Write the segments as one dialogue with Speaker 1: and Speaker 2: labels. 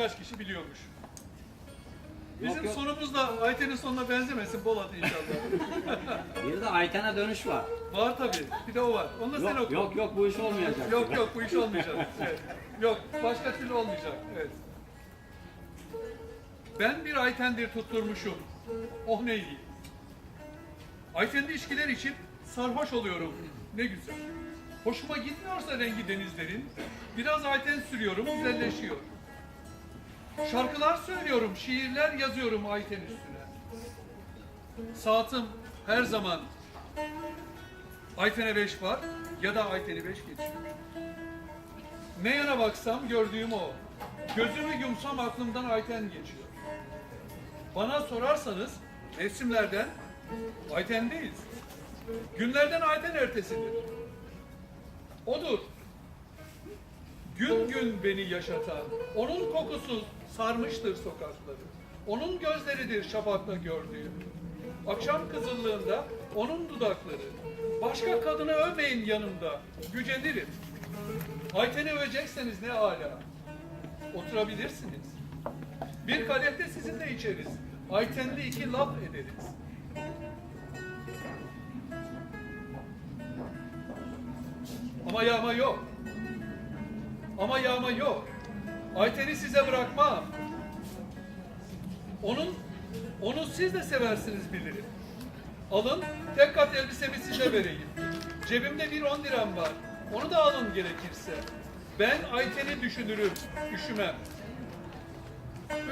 Speaker 1: Kaç kişi biliyormuş. Bizim
Speaker 2: Yok,
Speaker 1: sonumuz da Ayten'in sonuna benzemesin Polat inşallah.
Speaker 2: Bir de Ayten'e dönüş var.
Speaker 1: var tabii. Bir de o var. Onu da sen
Speaker 2: Yok
Speaker 1: oku.
Speaker 2: yok yok bu iş olmayacak.
Speaker 1: Yok yok bu iş olmayacak. Evet. Yok başka türlü olmayacak. Evet. Ben bir Ayten'dir tutturmuşum. Oh ne iyi. Ayten'de içkiler içip sarhoş oluyorum. Ne güzel. Hoşuma gitmiyorsa rengi denizlerin, biraz Ayten sürüyorum, güzelleşiyor. Şarkılar söylüyorum, şiirler yazıyorum Ayten üstüne. Saatim her zaman Ayten'e 5 var ya da Ayten'i 5 geçiyor. Ne yana baksam gördüğüm o. Gözümü yumsam aklımdan Ayten geçiyor. Bana sorarsanız mevsimlerden Ayten'deyiz. Günlerden Ayten ertesidir. Odur. Gün gün beni yaşatan, onun kokusu sarmıştır sokakları. Onun gözleridir şafakta gördüğüm. Akşam kızıllığında onun dudakları. Başka kadını övmeyin yanımda, gücenirim. Ayten'i övecekseniz ne ala. Oturabilirsiniz. Bir kadehte sizinle içeriz. Ayten'de iki laf ederiz. Ama yağma yok. Ama yağma yok. Ayten'i size bırakmam. Onun, onu siz de seversiniz bilirim. Alın, tek kat elbisemi size vereyim. Cebimde bir on liram var. Onu da alın gerekirse. Ben Ayten'i düşünürüm, üşümem.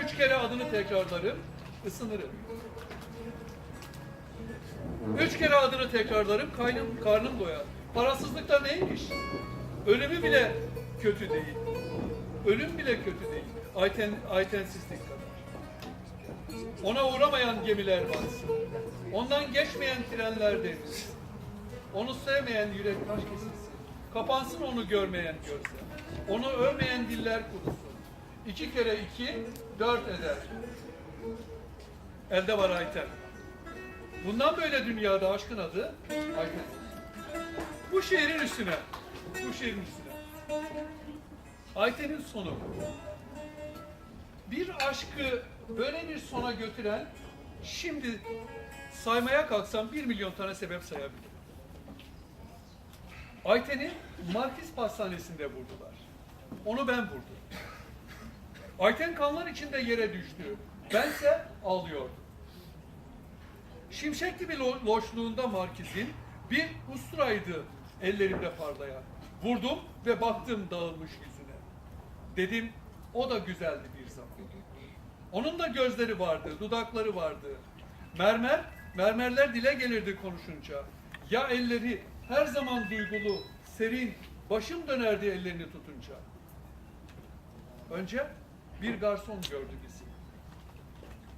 Speaker 1: Üç kere adını tekrarlarım, ısınırım. Üç kere adını tekrarlarım, kaynım, karnım doyar. Parasızlıkta neymiş? Ölümü bile kötü değil. Ölüm bile kötü değil. Ayten, aytensizlik kadar. Ona uğramayan gemiler batsın. Ondan geçmeyen trenler devrilsin. Onu sevmeyen yürek taş kesilsin. Kapansın onu görmeyen gözler. Onu övmeyen diller kurusun. İki kere iki, dört eder. Elde var Ayten. Bundan böyle dünyada aşkın adı Ayten. Bu şehrin üstüne, bu şehrin üstüne. Ayten'in sonu. Bir aşkı böyle bir sona götüren, şimdi saymaya kalksam bir milyon tane sebep sayabilirim. Ayten'i Markiz Pastanesi'nde vurdular. Onu ben vurdum. Ayten kanlar içinde yere düştü. Bense ağlıyordum. Şimşek gibi lo- loşluğunda Markiz'in bir usturaydı ellerimde parlayan. Vurdum ve baktım dağılmış yüzüne. Dedim o da güzeldi bir zaman. Onun da gözleri vardı, dudakları vardı. Mermer, mermerler dile gelirdi konuşunca. Ya elleri her zaman duygulu, serin, başım dönerdi ellerini tutunca. Önce bir garson gördü bizi.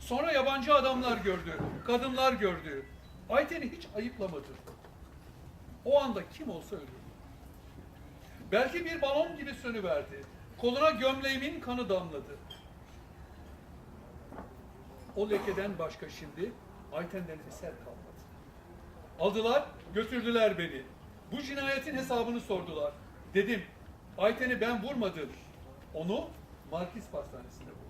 Speaker 1: Sonra yabancı adamlar gördü, kadınlar gördü. Ayten'i hiç ayıplamadı. O anda kim olsa ölür. Belki bir balon gibi sönüverdi. Koluna gömleğimin kanı damladı. O lekeden başka şimdi Ayten'den eser kalmadı. Aldılar, götürdüler beni. Bu cinayetin hesabını sordular. Dedim, Ayten'i ben vurmadım. Onu Markiz Pastanesi'nde vurdum.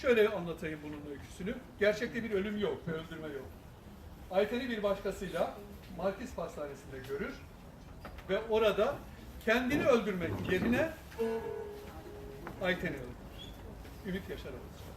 Speaker 1: Şöyle anlatayım bunun öyküsünü. Gerçekte bir ölüm yok öldürme yok. Ayten'i bir başkasıyla Markiz Pastanesi'nde görür ve orada kendini öldürmek yerine Ayten'i öldürür. Ümit Yaşar Avuç.